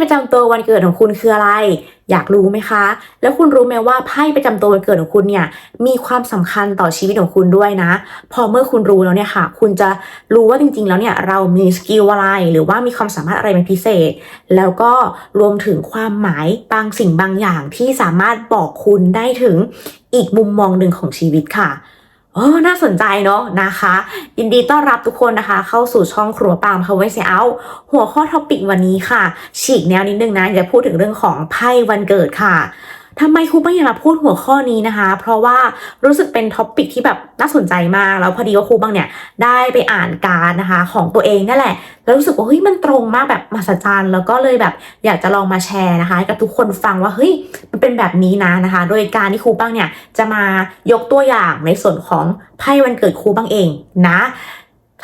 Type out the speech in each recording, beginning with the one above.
ประจำตัววันเกิดของคุณคืออะไร อยากรู้ไหมคะ แล้วคุณรู้ไหมว่าไพ่ประจำตัววันเกิดของคุณเนี่ยมีความสำคัญต่อชีวิตของคุณด้วยนะ พอเมื่อคุณรู้แล้วเนี่ยค่ะ คุณจะรู้ว่าจริงๆ แล้วเนี่ยเรามีสกิลอะไรหรือว่ามีความสามารถอะไรเป็นพิเศษ แล้วก็รวมถึงความหมายบางสิ่งบางอย่างที่สามารถบอกคุณได้ถึงอีกมุมมองหนึ่งของชีวิตค่ะ โอ้น่าสนใจเนาะนะคะ ยินดีต้อนรับทุกคนนะคะ เข้าสู่ช่องครัวปามคาเวเซเอาหัวข้อท็อปิกวันนี้ค่ะ ฉีกแนวนิดนึงนะจะพูดถึงเรื่องของไพ่วันเกิดค่ะ ทำไมครูไม่อยากมาพูดหัวข้อนี้นะคะ เพราะว่ารู้สึกเป็นท็อปปิกที่แบบน่าสนใจมาก แล้วพอดีว่าครูบางเนี่ยได้ไปอ่านการนะคะ ของตัวเองนั่นแหละ แล้วรู้สึกว่าเฮ้ยมันตรงมากแบบมหัศจรรย์ แล้วก็เลยแบบอยากจะลองมาแชร์นะคะกับทุกคนฟังว่าเฮ้ยมันเป็นแบบนี้นะนะคะ โดยการที่ครูบ้างเนี่ยจะมายกตัวอย่างในส่วนของไพ่วันเกิดครูบ้างเองนะ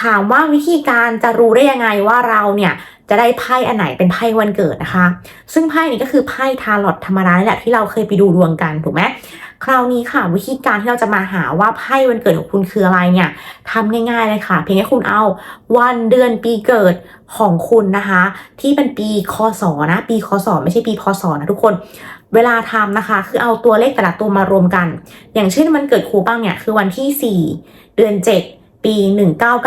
ถามว่าวิธีการจะรู้ได้ยังไงว่าเราเนี่ย จะได้ไพ่อันไหนเป็นไพ่วันเกิดนะคะ ซึ่งไพ่นี้ก็คือไพ่ทาร์ลอตธรรมดานี่แหละที่เราเคยไปดูดวงกันถูกไหมคราวนี้ค่ะ วิธีการที่เราจะมาหาว่าไพ่วันเกิดของคุณคืออะไรเนี่ยทำง่ายๆเลยค่ะ เพียงแค่คุณเอาวันเดือนปีเกิดของคุณนะคะ ที่เป็นปีคศนะ ปีคศไม่ใช่ปีพศนะทุกคนเวลาทำนะคะ คือเอาตัวเลขแต่ละตัวมารวมกัน อย่างเช่นมันเกิดครูบ้างเนี่ยคือวันที่ 4 เดือน 7 ปี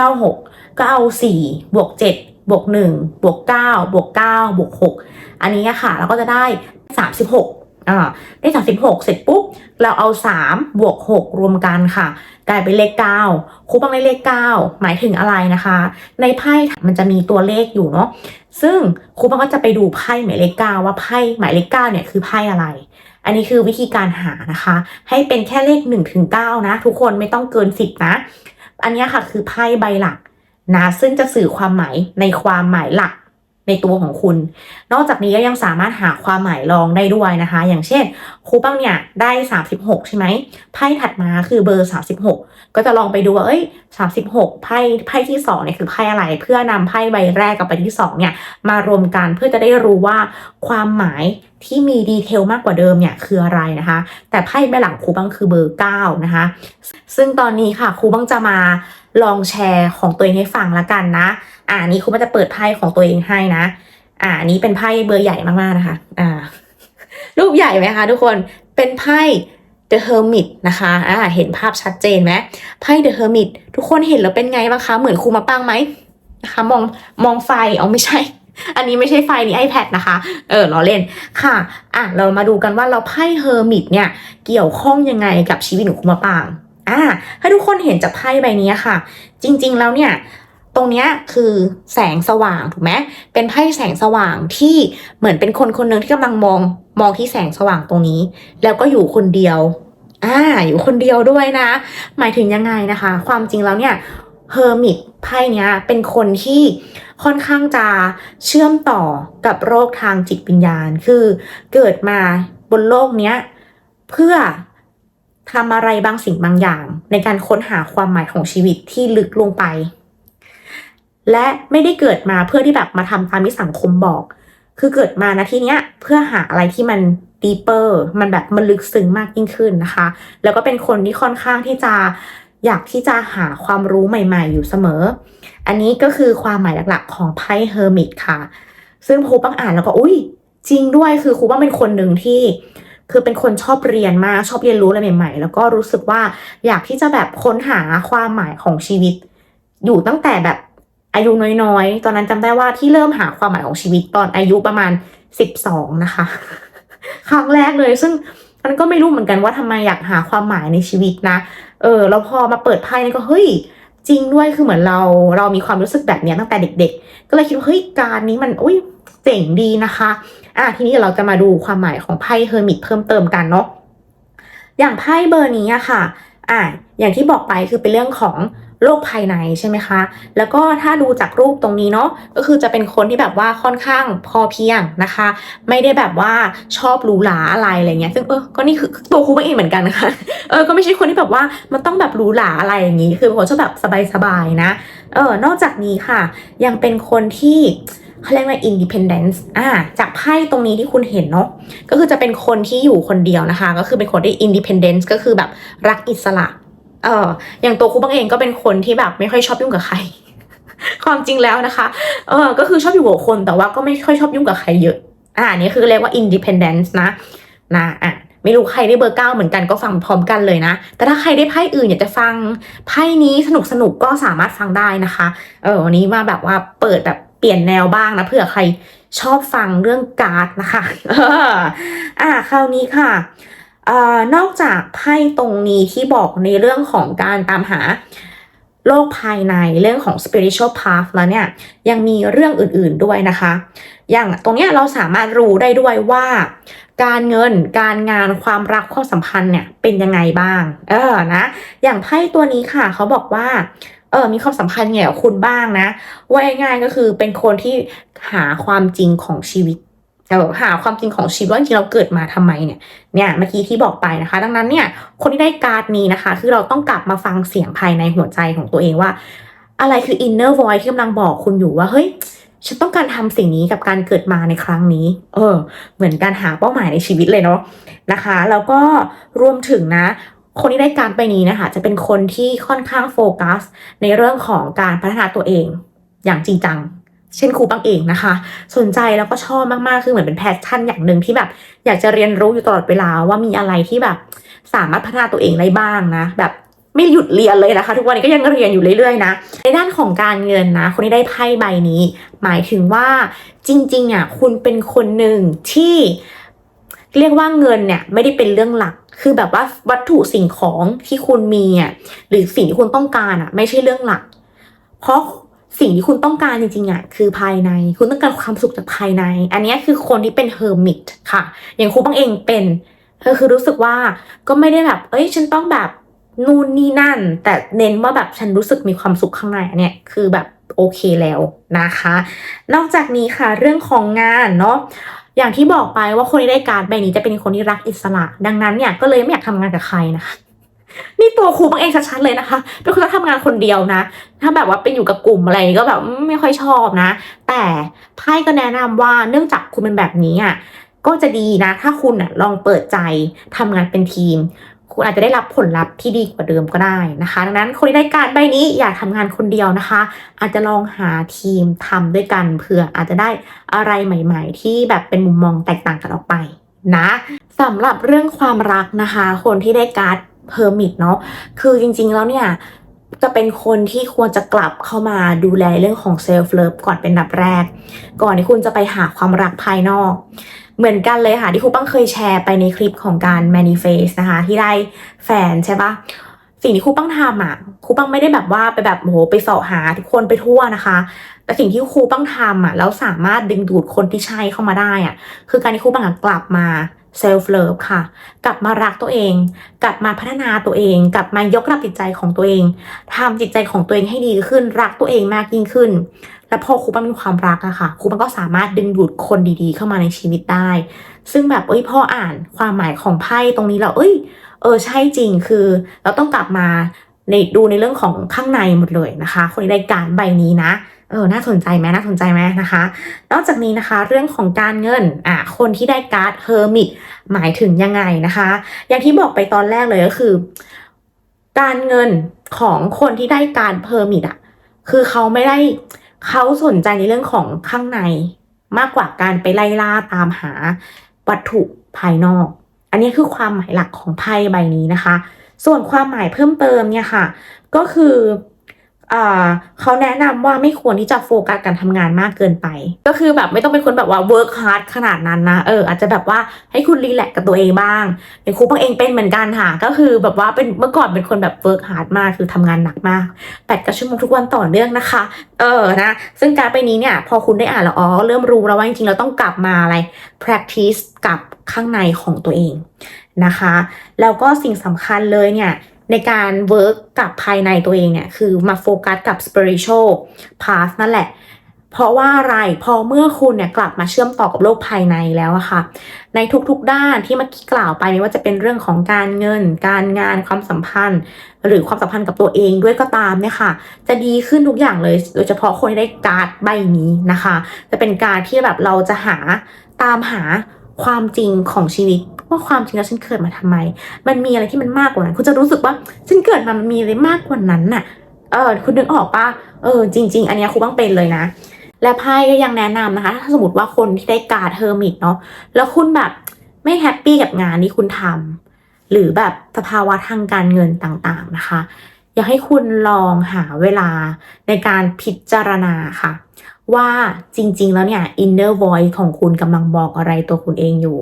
1996 ก็เอา 4 บวก 7 บวก1บวก9บวก9บวก6อันนี้ค่ะ เราก็จะได้ 36อ่าได้36 เสร็จปุ๊บ เราเอา 3 บวก 6 รวมกันค่ะกลายเป็นเลข 9ครูบ้างได้เลข 9 หมายถึงอะไรนะคะ ในไพ่มันจะมีตัวเลขอยู่เนาะซึ่งครูบ้างก็จะไปดูไพ่หมายเลข 9 ว่าไพ่หมายเลข 9 เนี่ยคือไพ่อะไรอันนี้คือวิธีการหานะคะ ให้เป็นแค่เลข1ถึง9นะ ทุกคนไม่ต้องเกิน 10 นะ อันนี้ค่ะคือไพ่ใบหลัก นะซึ่งจะสื่อความหมายในความหมายหลักในตัวของคุณ นอกจากนี้ก็ยังสามารถหาความหมายรองได้ด้วยนะคะ อย่างเช่นครูบ้างเนี่ยได้ 36 ใช่ไหมไพ่ถัดมาคือเบอร์ 36 ก็จะลองไปดูว่าเอ้ย 36 ไพ่ไพ่ที่2เนี่ยคือไพ่อะไร เพื่อนำไพ่ใบแรกกับใบที่2เนี่ยมารวมกันเพื่อจะได้รู้ว่าความหมายที่มีดีเทลมากกว่าเดิมเนี่ยคืออะไรนะคะ แต่ไพ่ใบหลังครูบ้างคือเบอร์ 9 นะคะ ซึ่งตอนนี้ค่ะครูบ้างจะมา ลองแชร์ของตัวเองให้ฟังละกันนะ อ่านี้ครูบ้างจะเปิดไพ่ของตัวเองให้นะ อ่านนี้เป็นไพ่เบอร์ใหญ่มากๆนะคะ อ่า รูปใหญ่ไหมคะทุกคน เป็นไพ่ The Hermit นะคะ อ่า เห็นภาพชัดเจนไหมไพ่ The Hermit ทุกคนเห็นแล้วเป็นไงบ้างคะ เหมือนครูมาปังไหมนะคะ มอง มองไฟเอาไม่ใช่ อันนี้ไม่ใช่ไฟนี่ iPad นะคะ เออล้อเล่น ค่ะ อะ เรามาดูกันว่าเราไพ่ Hermit เนี่ย เกี่ยวข้องยังไงกับชีวิตของครูมาปัง อ่าให้ทุกคนเห็นจากไพ่ใบนี้ค่ะ จริงๆแล้วเนี่ยตรงเนี้ยคือแสงสว่างถูกไหมเป็นไพ่แสงสว่างที่เหมือนเป็นคนคนหนึ่งที่กำลังมองมองที่แสงสว่างตรงนี้ แล้วก็อยู่คนเดียวอ่าอยู่คนเดียวด้วยนะ หมายถึงยังไงนะคะ ความจริงแล้วเนี่ยเฮอร์มิตไพ่เนี้ยเป็นคนที่ค่อนข้างจะเชื่อมต่อกับโรคทางจิตวิญญาณ คือเกิดมาบนโลกเนี้ยเพื่อ ทำอะไรบางสิ่งบางอย่าง ในการค้นหาความหมายของชีวิตที่ลึกลงไป และไม่ได้เกิดมาเพื่อที่แบบมาทำตามที่สังคมบอก คือเกิดมานะที่เนี้ยเพื่อหาอะไรที่มัน deeper มันแบบมันลึกซึ้งมากยิ่งขึ้นนะคะ แล้วก็เป็นคนที่ค่อนข้างที่จะอยากที่จะหาความรู้ใหม่ ๆ อยู่เสมอ อันนี้ก็คือความหมายหลักๆ ของไพ่เฮอร์มิตค่ะ ซึ่งครูบ้างอ่านแล้วก็อุ้ยจริงด้วยคือครูบ้างเป็นคนหนึ่งที่ คือเป็นคนชอบเรียนมากชอบเรียนรู้อะไรใหม่ ๆ แล้วก็รู้สึกว่าอยากที่จะแบบค้นหาความหมายของชีวิต อยู่ตั้งแต่แบบอายุน้อยๆ ตอนนั้นจำได้ว่าที่เริ่มหาความหมายของชีวิตตอนอายุประมาณสิบสองนะคะ ครั้งแรกเลยซึ่งมันก็ไม่รู้เหมือนกันว่าทำไมอยากหาความหมายในชีวิตนะ เออแล้วพอมาเปิดไพ่นี่ก็เฮ้ยจริงด้วยคือเหมือนเราเรามีความรู้สึกแบบเนี้ยตั้งแต่เด็ก ๆ ก็เลยคิดว่าเฮ้ยการนี้มันอุ้ย เจ๋งดีนะคะ อะทีนี้เราจะมาดูความหมายของไพ่เฮอร์มิตเพิ่มเติมกันเนาะอย่างไพ่เบอร์นี้อะค่ะ อะอย่างที่บอกไปคือเป็นเรื่องของโลกภายในใช่ไหมคะ แล้วก็ถ้าดูจากรูปตรงนี้เนาะ ก็คือจะเป็นคนที่แบบว่าค่อนข้างพอเพียงนะคะ ไม่ได้แบบว่าชอบหรูหราอะไรอะไรเงี้ย ซึ่งเออ ก็นี่คือตัวครูเองเหมือนกันนะคะ เออ ก็ไม่ใช่คนที่แบบว่ามันต้องแบบหรูหราอะไรอย่างนี้ คือเป็นคนชอบแบบสบายๆนะ เออ นอกจากนี้ค่ะ ยังเป็นคนที่ เขาเรียกว่า independence อ่าจากไพ่ตรงนี้ที่คุณเห็นเนาะก็คือจะเป็นคนที่อยู่คนเดียวนะคะ ก็คือเป็นคนที่ independence ก็คือแบบรักอิสระเอออย่างตัวครูบังเองก็เป็นคนที่แบบไม่ค่อยชอบยุ่งกับใครความจริงแล้วนะคะ เออ ก็คือชอบอยู่กับคนแต่ว่าก็ไม่ค่อยชอบยุ่งกับใครเยอะ อ่าอันนี้คือเรียกว่า independence นะ นะ อะ ไม่รู้ใครได้เบอร์เก้าเหมือนกันก็ฟังพร้อมกันเลยนะ แต่ถ้าใครได้ไพ่อื่นอยากจะฟังไพ่นี้สนุกสนุกๆก็สามารถฟังได้นะคะ เออ วันนี้มาแบบว่าเปิดแบบ เปลี่ยนแนวบ้างนะเผื่อใครชอบฟังเรื่องการ์ดนะคะอ่าคราวนี้ค่ะเอ่อนอกจากไพ่ตรงนี้ที่บอกในเรื่องของการตามหาโลกภายในเรื่องของ spiritual path แล้วเนี่ยยังมีเรื่องอื่นๆด้วยนะคะ อย่างตรงเนี้ยเราสามารถรู้ได้ด้วยว่า การเงินการงานความรักความสัมพันธ์เนี่ยเป็นยังไงบ้าง เออนะ อย่างไพ่ตัวนี้ค่ะเขาบอกว่า เออมีความสัมพันธ์ไงกับคุณบ้างนะ ว่าง่ายๆก็คือเป็นคนที่หาความจริงของชีวิตเออหาความจริงของชีวิตว่าจริงเราเกิดมาทำไมเนี่ยเนี่ยเมื่อกี้ที่บอกไปนะคะ ดังนั้นเนี่ยคนที่ได้การ์ดนี้นะคะ คือเราต้องกลับมาฟังเสียงภายในหัวใจของตัวเองว่า อะไรคือ inner voice ที่กำลังบอกคุณอยู่ว่าเฮ้ยฉันต้องการทำสิ่งนี้กับการเกิดมาในครั้งนี้ เออ เหมือนการหาเป้าหมายในชีวิตเลยเนาะนะคะ แล้วก็รวมถึงนะ คนที่ได้การไปนี้นะคะ จะเป็นคนที่ค่อนข้างโฟกัส ในเรื่องของการพัฒนาตัวเอง อย่างจริงจัง เช่นครูบังเองนะคะ สนใจแล้วก็ชอบมากๆ คือเหมือนเป็นแพชชั่นอย่างหนึ่งที่แบบ อยากจะเรียนรู้อยู่ตลอดเวลาว่ามีอะไรที่แบบ สามารถพัฒนาตัวเองได้บ้างนะ แบบไม่หยุดเรียนเลยนะคะ ทุกวันนี้ก็ยังเรียนอยู่เรื่อยๆนะ ในด้านของการเงินนะ คนที่ได้ไพ่ใบนี้ หมายถึงว่าจริงๆอะคุณเป็นคนหนึ่งที่ เรียกว่าเงินเนี่ยไม่ได้เป็นเรื่องหลัก คือแบบว่าวัตถุสิ่งของที่คุณมีอะหรือสิ่งที่คุณต้องการอะ ไม่ใช่เรื่องหลัก เพราะสิ่งที่คุณต้องการจริงๆอะคือภายใน คุณต้องการความสุขจากภายใน อันนี้คือคนที่เป็นเฮอร์มิตค่ะ อย่างครูบังเองเป็นก็คือรู้สึกว่าก็ไม่ได้แบบ เอ้ย ฉันต้องแบบนู่นนี่นั่น แต่เน้นว่าแบบฉันรู้สึกมีความสุขข้างในเนี่ยคือแบบโอเคแล้วนะคะ นอกจากนี้ค่ะเรื่องของงานเนาะ อย่างที่บอกไปว่าคนที่ได้การใบนี้จะเป็นคนที่รักอิสระ ดังนั้นเนี่ยก็เลยไม่อยากทำงานกับใครนะคะนี่ตัวครูบังเองชัดๆเลยนะคะ เป็นคนที่ทำงานคนเดียวนะ ถ้าแบบว่าเป็นอยู่กับกลุ่มอะไรก็แบบไม่ค่อยชอบนะ แต่ไพ่ก็แนะนำว่าเนื่องจากคุณเป็นแบบนี้อะก็จะดีนะ ถ้าคุณอะลองเปิดใจทำงานเป็นทีม คุณอาจจะได้รับผลลัพธ์ที่ดีกว่าเดิมก็ได้นะคะ ดังนั้นคนที่ได้การใบนี้อยากทำงานคนเดียวนะคะ อาจจะลองหาทีมทำด้วยกันเผื่ออาจจะได้อะไรใหม่ ๆ ที่แบบเป็นมุมมองแตกต่างกันออกไปนะสำหรับเรื่องความรักนะคะ คนที่ได้การ์ดเพอร์มิทเนาะคือจริงๆแล้วเนี่ยจะเป็นคนที่ควรจะกลับเข้ามาดูแลเรื่องของเซลฟ์เลิฟก่อนเป็นอันดับแรก ก่อนที่คุณจะไปหาความรักภายนอก เหมือนกันเลยค่ะที่ครูปังเคยแชร์ไปในคลิปของการ manifest นะคะ ที่ได้แฟนใช่ปะสิ่งที่ครูปังทำอะครูปังไม่ได้แบบว่าไปแบบโหไปเสาะหาทุกคนไปทั่วนะคะ แต่สิ่งที่ครูปังทำอะแล้วสามารถดึงดูดคนที่ใช่เข้ามาได้อะคือการที่ครูปังกลับมา self love ค่ะ กลับมารักตัวเอง กลับมาพัฒนาตัวเอง กลับมายกระดับจิตใจของตัวเองทำจิตใจของตัวเองให้ดีขึ้น รักตัวเองมากยิ่งขึ้น แล้วพอครูปังมีความรักอะค่ะครูปังก็สามารถดึงดูดคนดีๆ เข้ามาในชีวิตได้ ซึ่งแบบเอ้ยพ่ออ่านความหมายของไพ่ตรงนี้แล้วเอ้ย เออใช่จริงคือ เราต้องกลับมาในดูในเรื่องของข้างในหมดเลยนะคะ คนที่ได้การใบนี้นะ เออ น่าสนใจไหมน่าสนใจไหมนะคะ นอกจากนี้นะคะ เรื่องของการเงิน อะ คนที่ได้การ์ดเฮอร์มิตหมายถึงยังไงนะคะ อย่างที่บอกไปตอนแรกเลยก็คือ การเงินของคนที่ได้การเพอร์มิตอะ คือเขาไม่ได้เขาสนใจในเรื่องของข้างในมากกว่าการไปไล่ล่าตามหาวัตถุภายนอก อันนี้คือความหมายหลักของไพ่ใบนี้นะคะ ส่วนความหมายเพิ่มเติมเนี่ยค่ะ ก็คือ เขาแนะนำว่าไม่ควรที่จะโฟกัสการทำงานมากเกินไป ก็คือแบบไม่ต้องเป็นคนแบบว่า work hard ขนาดนั้นนะ เออ อาจจะแบบว่าให้คุณรีแลกซ์กับตัวเองบ้างอย่างครูปังเองเป็นเหมือนกันค่ะ ก็คือแบบว่าเป็นเมื่อก่อนเป็นคนแบบ work hard มากคือทำงานหนักมากแปดกับชั่วโมงทุกวันต่อเนื่องนะคะ เออนะ ซึ่งการไปนี้เนี่ย พอคุณได้อ่านแล้วอ๋อเริ่มรู้แล้วว่าจริงๆเราต้องกลับมาอะไร practice กับข้างในของตัวเองนะคะ แล้วก็สิ่งสำคัญเลยเนี่ย ในการเวิร์กกับภายในตัวเองเนี่ยคือมาโฟกัสกับ spiritual path นั่นแหละ เพราะว่าอะไรพอเมื่อคุณเนี่ยกลับมาเชื่อมต่อกับโลกภายในแล้วอะค่ะ ในทุกๆด้านที่เมื่อกี้กล่าวไปไม่ว่าจะเป็นเรื่องของการเงิน การงานความสัมพันธ์ หรือความสัมพันธ์กับตัวเองด้วยก็ตามเนี่ยค่ะ จะดีขึ้นทุกอย่างเลย โดยเฉพาะคนที่ได้การ์ดใบนี้นะคะ จะเป็นการที่แบบเราจะหาตามหาความจริงของชีวิต ว่าความจริงแล้วฉันเกิดมาทำไม มันมีอะไรที่มันมากกว่านั้น คุณจะรู้สึกว่าฉันเกิดมามันมีอะไรมากกว่านั้นน่ะ เออ คุณนึกออกปะเออ จริง ๆ อันนี้ครูบ้างเป็นเลยนะ และไพ่ก็ยังแนะนำนะคะ ถ้าสมมติว่าคนที่ได้การ์ดเฮอร์มิตเนาะ แล้วคุณแบบไม่แฮปปี้กับงานที่คุณทำหรือแบบสภาวะทางการเงินต่างๆนะคะอยากให้คุณลองหาเวลาในการพิจารณาค่ะ ว่าจริงๆแล้วเนี่ย inner voice ของคุณกำลังบอกอะไรตัวคุณเองอยู่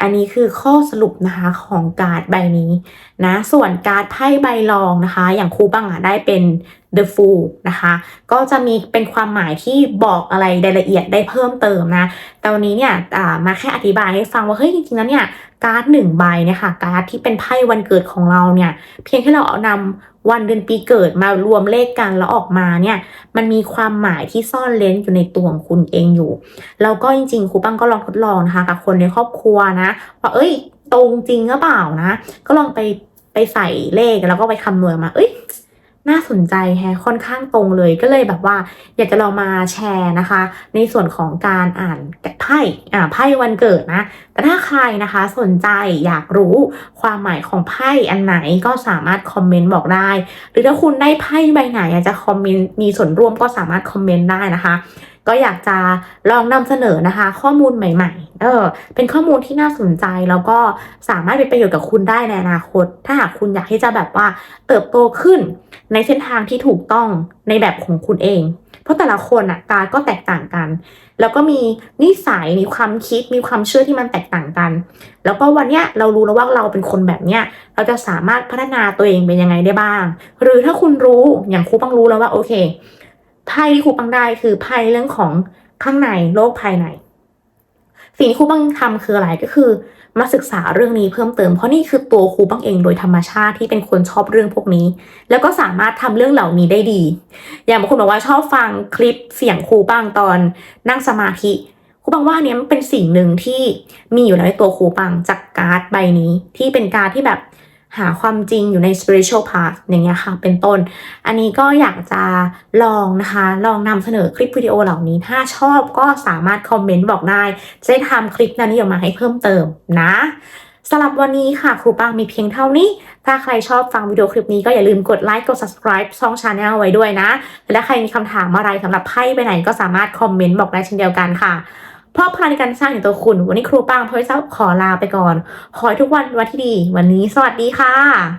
อันนี้คือข้อสรุปนะคะของการ์ดใบนี้นะส่วนการ์ดไพ่ใบรองนะคะ อย่างครูบังอะได้เป็น the fool นะคะ ก็จะมีเป็นความหมายที่บอกอะไรรายละเอียดได้เพิ่มเติมนะแต่วันนี้เนี่ยมาแค่อธิบายให้ฟังว่าเฮ้ยจริงๆแล้วเนี่ย การ์ดหนึ่งใบเนี่ยค่ะ การ์ดที่เป็นไพ่วันเกิดของเราเนี่ย เพียงแค่เราเอานำวันเดือนปีเกิดมารวมเลขกันแล้วออกมาเนี่ย มันมีความหมายที่ซ่อนเลนอยู่ในตัวของคุณเองอยู่ แล้วก็จริงๆครูปังก็ลองทดลองนะคะกับคนในครอบครัวนะว่าเอ้ย ตรงจริงหรือเปล่านะ ก็ลองไปไปใส่เลขแล้วก็ไปคำนวณมา เอ้ย น่าสนใจแฮะค่อนข้างตรงเลยก็เลยแบบว่า อยากจะลองมาแชร์นะคะ ในส่วนของการอ่านไพ่อ่าไพ่วันเกิดนะ แต่ถ้าใครนะคะสนใจอยากรู้ความหมายของไพ่อันไหนก็สามารถคอมเมนต์บอกได้ หรือถ้าคุณได้ไพ่ใบไหนอยากจะคอมเมนต์มีส่วนร่วมก็สามารถคอมเมนต์ได้นะคะ ก็อยากจะลองนำเสนอนะคะ ข้อมูลใหม่ ๆ เออ เป็นข้อมูลที่น่าสนใจแล้วก็สามารถเป็นประโยชน์กับคุณได้ในอนาคต ถ้าหากคุณอยากที่จะแบบว่าเติบโตขึ้นในเส้นทางที่ถูกต้องในแบบของคุณเอง เพราะแต่ละคนอะการก็แตกต่างกัน แล้วก็มีนิสัยมีความคิดมีความเชื่อที่มันแตกต่างกัน แล้วก็วันเนี้ยเรารู้แล้วว่าเราเป็นคนแบบเนี้ยเราจะสามารถพัฒนาตัวเองเป็นยังไงได้บ้าง หรือถ้าคุณรู้อย่างครูปังรู้แล้วว่าโอเค ไพ่ที่ครูปังได้คือไพ่เรื่องของข้างในโลกภายใน สิ่งที่ครูปังทำคืออะไรก็คือ มาศึกษาเรื่องนี้เพิ่มเติมเพราะนี่คือตัวครูปังเองโดยธรรมชาติที่เป็นคนชอบเรื่องพวกนี้ แล้วก็สามารถทำเรื่องเหล่านี้ได้ดี อย่างบางคนบอกว่าชอบฟังคลิปเสียงครูปังตอนนั่งสมาธิครูปังว่านเนี้ยมันเป็นสิ่งหนึ่งที่มีอยู่แล้วในตัวครูปังจากการ์ดใบนี้ ที่เป็นการ์ดที่แบบ หาความจริงอยู่ใน spiritual path อย่างเงี้ยค่ะ เป็นต้น อันนี้ก็อยากจะลองนะคะ ลองนำเสนอคลิปวิดีโอเหล่านี้ ถ้าชอบก็สามารถคอมเมนต์บอกได้ จะได้ทำคลิปนั้นนี้ออกมาให้เพิ่มเติมนะสำหรับวันนี้ค่ะ ครูปังมีเพียงเท่านี้ ถ้าใครชอบฟังวิดีโอคลิปนี้ก็อย่าลืมกดไลค์ กด subscribe ช่อง channel ไว้ด้วยนะ และใครมีคำถามอะไรสำหรับไพ่ไปไหนก็สามารถคอมเมนต์บอกได้เช่นเดียวกันค่ะ เพราะพลังในการสร้างอย่างตัวคุณ วันนี้ครูปังเพยเซาขอลาไปก่อน ขอให้ทุกวันวันที่ดี วันนี้สวัสดีค่ะ